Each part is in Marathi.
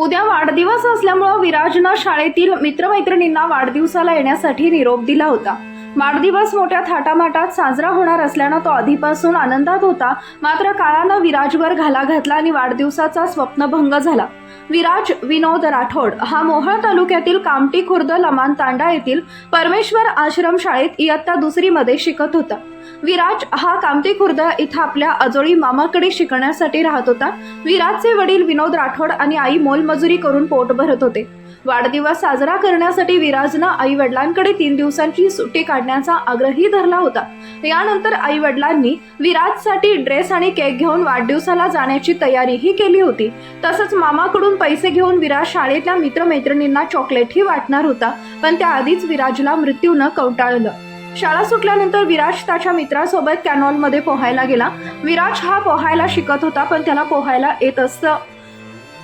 उद्या वाढदिवस असल्यामुळं विराजनं शाळेतील मित्रमैत्रिणींना वाढदिवसाला येण्यासाठी निरोप दिला होता. वाढदिवस मोठ्या थाटामाटात साजरा होणार असल्यानं तो आधीपासून आनंदात होता. मात्र काळानं विराजवर घाला घातला आणि वाढदिवसाचा स्वप्नभंग झाला. विराज विनोद राठोड हा मोहळ तालुक्यातील कामटी खुर्द लमान तांडा येथील परमेश्वर आश्रम शाळेत इयत्ता दुसरीमध्ये शिकत होता. विराज हा कामती खुर्द इथं आपल्या आजोळी मामाकडे शिकण्यासाठी राहत होता. विराजचे वडील विनोद राठोड आणि आई मोलमजुरी करून पोट भरत होते. वाढदिवस साजरा करण्यासाठी विराजनं आई वडिलांकडे तीन दिवसांची सुट्टी काढण्याचा आग्रही धरला होता. यानंतर आई वडिलांनी विराजसाठी ड्रेस आणि केक घेऊन वाढदिवसाला जाण्याची तयारीही केली होती. तसंच मामाकडून पैसे घेऊन विराज शाळेतल्या मित्रमैत्रिणींना चॉकलेटही वाटणार होता पण त्याआधीच विराजला मृत्यूनं कवटाळलं. शाळा सुटल्यानंतर विराज त्याच्या मित्रासोबत कॅनॉलमध्ये पोहायला गेला. विराज हा पोहायला शिकत होता पण त्याला पोहायला येत असतं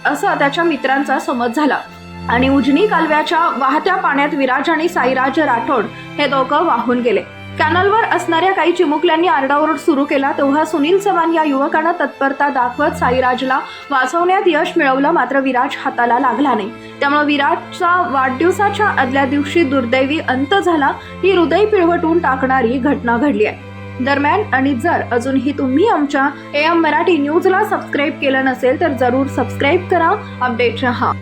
असं त्याच्या मित्रांचा समज झाला. आणि उजनी कालव्याच्या वाहत्या पाण्यात विराज आणि साईराज राठोड हे दोघं वाहून गेले. कॅनलवर असणाऱ्या काही चिमुकल्यांनी आरडाओरड सुरू केला तेव्हा सुनील चव्हाण या युवकानं तत्परता दाखवत साईराजला वाचवण्यात यश मिळवलं मात्र विराज हाताला लागला नाही. त्यामुळे विराजचा वाढदिवसाच्या आदल्या दिवशी दुर्दैवी अंत झाला. ही हृदय पिळवटून टाकणारी घटना घडली आहे. दरम्यान आणि जर अजूनही तुम्ही आमच्या ए एम मराठी न्यूजला सबस्क्राईब केलं नसेल तर जरूर सबस्क्राईब करा. अपडेट रहा.